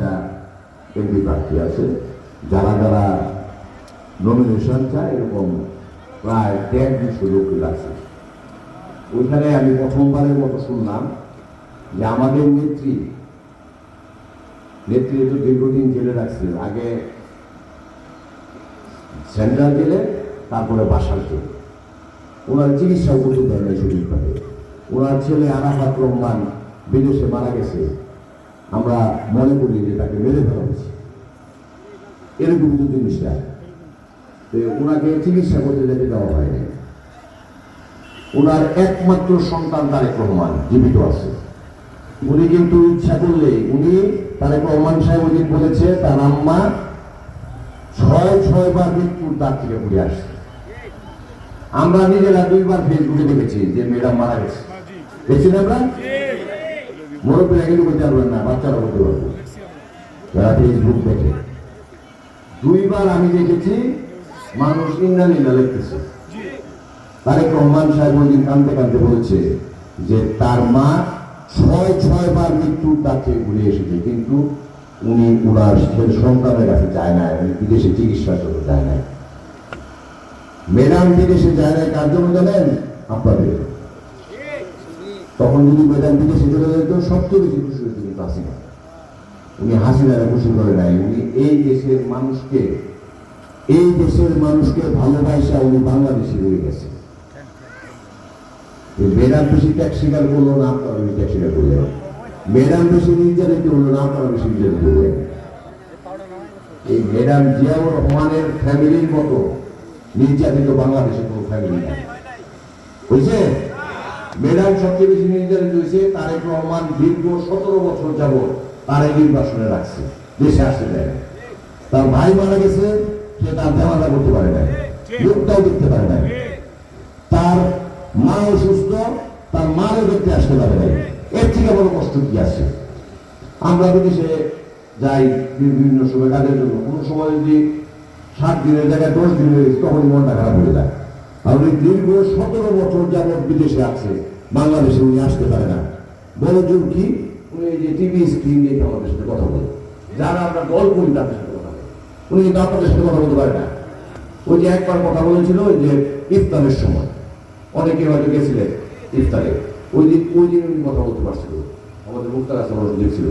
পঁচিশটা এমপি প্রার্থী আছে। যারা যারা নমিনেশন চায় এরকম প্রায় দেড় দুশো লোক আছে। ওইখানে আমি প্রথমবারের মতো শুনলাম যে আমাদের নেত্রী নেত্রী তো দীর্ঘদিন জেলে রাখছে। আগে সেন্ট্রাল জেলে, তারপরে বাসার জেলে। ওনার চিকিৎসা করতে দেয় না সঠিকভাবে ওনার ছেলে আরাফাত রহমান বিদেশে মারা গেছে। আমরা মনে করি যে তাকে মেরে ফেলা হয়েছে। এরকম তো জিনিসটা ওনাকে চিকিৎসা করতে যেতে দেওয়া হয়নি। ওনার একমাত্র সন্তান তারেক রহমান জীবিত আছে। উনি কিন্তু ইচ্ছা করলে উনি তারেক রহমান সাহেব ওদিন বলেছে, তার আম্মা ছয় ছয় বার মৃত্যুর তার থেকে ঘুরে আসছে। আমরা নিজেরা দুইবার ফেসবুকে দেখেছি যে মেয়েরা মারা গেছে। দেখছি না আমরা মুরব্বীরা কিন্তু করতে পারবেন না, বাচ্চারা করতে পারব যারা ফেসবুক দেখে। দুইবার আমি দেখেছি, মানুষ ইন্না নিন্দা লিখতেছে। তারেক রহমান সাহেব ওই দিন কানতে কানতে বলেছে যে তার মা ছয় ছয় বার মৃত্যুর থেকে ঘুরে এসেছে, কিন্তু উনি ওনার ছেলে সন্তানের কাছে যায় না উনি বিদেশে চিকিৎসার জন্য যায় না ম্যাডাম বিদেশে যায় না কার জন্য জানেন? আপনাদের তখন যদি ম্যাডাম বিদেশে চলে যেত, সবচেয়ে বেশি খুশি হয়েছে কিন্তু হাসিনা। উনি হাসিনারা খুশি করে নাই। উনি এই দেশের মানুষকে, এই দেশের মানুষকে ভালোবাসা উনি বাংলাদেশে রয়ে গেছে। মেয়েরাম বেশি ত্যাগ স্বীকার করল না বেশি ত্যাগ স্বীকার বেশি না বেশি এই জিয়াউর রহমানের ফ্যামিলির মতো, নির্যাতিত কোনো ফ্যামিলি নাই। বুঝছে ম্যাডাম সবচেয়ে বেশি নির্যাতিত হয়েছে, তারেক রহমান দীর্ঘ সতেরো বছর যাব তার নির্বাসনে রাখছে, দেশে আসতে দেয় না। তার ভাই মারা গেছে, সে তার দেওয়াটা করতে পারে না লোকটাও দেখতে পারে না তার মা অসুস্থ, তার মারও দেখতে আসতে পারে নাই। এর থেকে বড় কষ্ট কি আছে? আমরা বিদেশে যাই বিভিন্ন সময় কাজের জন্য। কোনো সময় যদি সাত দিনের জায়গায় দশ দিন হয়ে গেছে তখন মনটা খারাপ হয়ে যায়। আর দীর্ঘ সতেরো বছর যাবৎ বিদেশে আছে, বাংলাদেশে উনি আসতে পারে না। বড় জোর কি? উনি যে টিভি স্ক্রিন দেখে আমাদের সাথে কথা বলে। যারা আমরা দল করি তাদের সাথে কথা বলে। উনি কিন্তু আপনাদের সাথে কথা বলতে পারে না। ওই যে একবার কথা বলেছিল ওই যে ইফতারের সময়। অনেকে হয়তো গেছিলেন ইফতারে। ওই দিন ওই দিন উনি কথা বলতে পারছিল। আমাদের মুক্তার আছে মানুষ দেখছিল।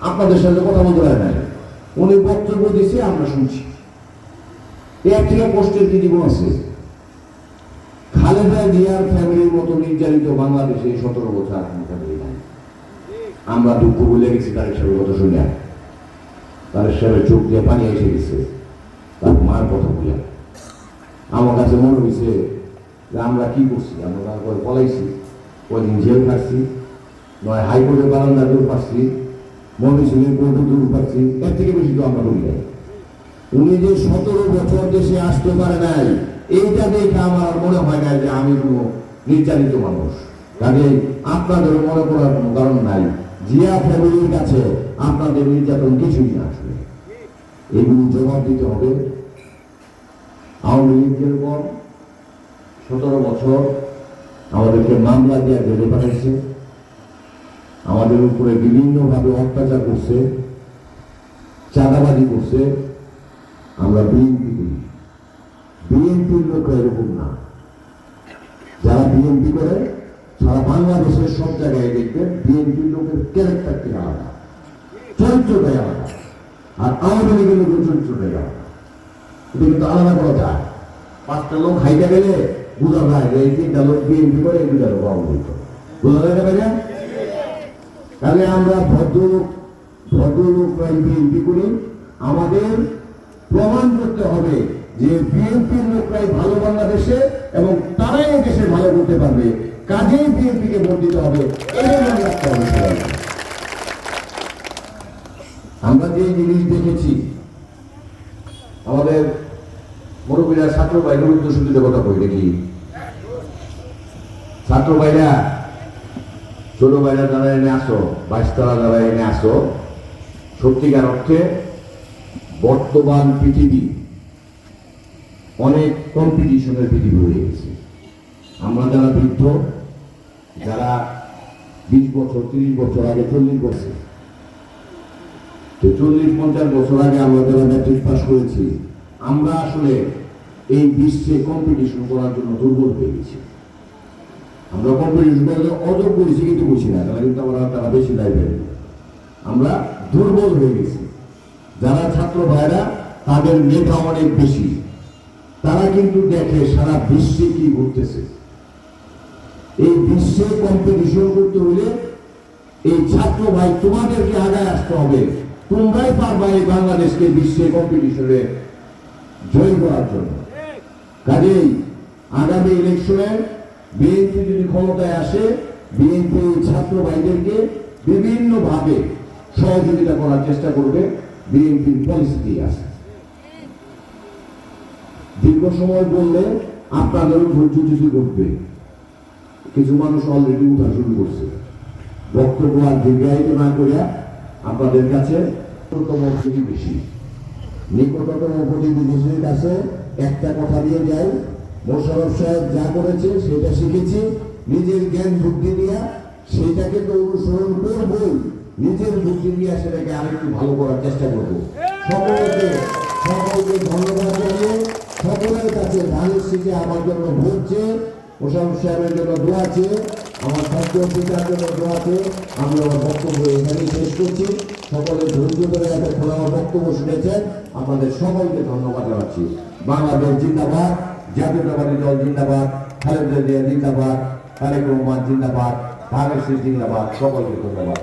আপনাদের সাথে কথা বলতে পারে নাই। উনি বক্তব্য দিয়েছে আমরা শুনছি। এর থেকে কষ্টের কি জীবন আছে? খালেদা জিয়ার ফ্যামিলির মতো নির্যাতিত বাংলাদেশে সতেরো বছর নাই। আমরা দুঃখ বলে গেছি, তার হিসাবে কথা শুনে তার হিসাবে চোখ দিয়ে পানি এসে গেছে। তার মার কথা বলে আমার কাছে মনে হয়েছে যে আমরা কি করছি? আমরা তারপর পলাইছি। কদিন জেল খাচ্ছি, নয় হাইকোর্টের বারান্দা দূর পাচ্ছি, ময়মনসিংহের কোর্টে দূর পাচ্ছি। এর থেকে বেশি তো আমরা নাই। উনি যে সতেরো বছর দেশে আসতে পারে নাই এইটা দেখে আমার মনে হয় না যে আমি কোনো নির্যাতিত মানুষ। কাজে আপনাদের মনে করার কোনো কারণ নাই। জিয়া ফ্যামিলির কাছে আপনাদের নির্যাতন কিছুই না আসলে। এগুলি জবাব দিতে হবে। আওয়ামী লীগ যেরকম সতেরো বছর আমাদেরকে মামলা দিয়ে জেলে পাঠাইছে আমাদের উপরে বিভিন্নভাবে অত্যাচার করছে, চাঁদাবাজি করছে। আমরা বিএনপি বিএনপির লোক এরকম না। যারা বিএনপি করে, সারা বাংলাদেশের সব জায়গায় দেখবেন বিএনপির লোকের ক্যারেক্টারটি আলাদা? চরিত্রটাই আলাদা। আর আওয়ামী লীগের লোকের চরিত্রটাই আলাদা। কিন্তু আলাদা করা যায়। পাঁচটা লোক হাইটা গেলে বোঝা যায় যে এই তিনটা লোক বিএনপি করে, এই দুটা লোক আওয়ামী লীগ বোঝা যায় না তাহলে আমরা ভদ্রলোক ভদ্রলোকরাই বিএনপি করি। আমাদের প্রমাণ করতে হবে যে বিএনপির লোকরাই ভালো বাংলাদেশে এবং তারাই এই দেশে ভালো করতে পারবে কাজেই বিএনপিকে ভোট দিতে হবে। আমরা যে জিনিস দেখেছি, আমাদের মুরব্বীরা ছাত্র ভাইদের উদ্দেশ্য দিতে কথা কই দেখি ছাত্র ভাইরা, ছোট ভাইরা যারা এনে আসো, বাইশতলা যারা এনে আসো, সত্যিকার অর্থে বর্তমান পৃথিবী অনেক কম্পিটিশনের পৃথিবী হয়ে গেছে। আমরা যারা বৃদ্ধ, যারা বিশ বছর, তিরিশ বছর আগে চল্লিশ বছর, তো চল্লিশ, পঞ্চাশ বছর আগে আমরা যারা ম্যাট্রিক পাস করেছি, আমরা আসলে এই বিশ্বে কম্পিটিশন করার জন্য দুর্বল হয়ে গেছি। আমরা কম্পিটিশন করলে অযোগ করেছি কিন্তু বুঝি না, তারা কিন্তু আমরা তারা বেশি লাইব্রেরি আমরা দুর্বল হয়ে গেছি। যারা ছাত্র ভাইরা, তাদের মেধা অনেক বেশি। তারা কিন্তু দেখে, সারা বিশ্বে কি ঘটতেছে? এই বিশ্বে কম্পিটিশন করতে হলে এই ছাত্র ভাই তোমাদেরকে আগায় আসতে হবে। তোমরাই পারবা এই বাংলাদেশকে বিশ্বে কম্পিটিশনে জয় করার জন্য। কাজেই আগামী ইলেকশনে বিএনপি যদি ক্ষমতায় আসে বিএনপি ছাত্র ভাইদেরকে বিভিন্নভাবে সহযোগিতা করার চেষ্টা করবে। বিএনপির পরিস্থিতি আছে। দীর্ঘ সময় বললে আপনাদেরও ধৈর্যচ্যুতি করবে কিছু মানুষ অলরেডি উঠা শুরু করছে। বক্তব্য আর দীর্ঘায়িত না করিয়া আপনাদের কাছে নিকটতম কাছে একটা কথা দিয়ে যাই, মোশারফ সাহেব যা করেছে সেটা শিখেছি, নিজের জ্ঞান বুদ্ধি দিয়া সেটাকে তো অনুসরণ করবই, নিজের বুদ্ধি দিয়া সেটাকে আরেকটু ভালো করার চেষ্টা করব। সকলকে সকলকে ধন্যবাদ জানিয়ে সকলের কাছে ধানের শিখে আমার জন্য চেয়ে মোশারফ সাহেবের জন্য দোয়া চেয়ে আমার ছাত্র পিতার জন্য দোয়া চেয়ে আমি আমার বক্তব্য এখানেই শেষ করছি। সকলে ধৈর্য ধরে এতক্ষণ আমার বক্তব্য শুনেছেন। আপনাদের সকলকে ধন্যবাদ জানাচ্ছি। বাংলাদেশ জিন্দাবাদ, জাতীয়তাবাদী দল জিন্দাবাদ, খালেদা জিয়া জিন্দাবাদ, তারেক রহমান জিন্দাবাদ, ধানের জিন্দাবাদ, সকলকে ধন্যবাদ।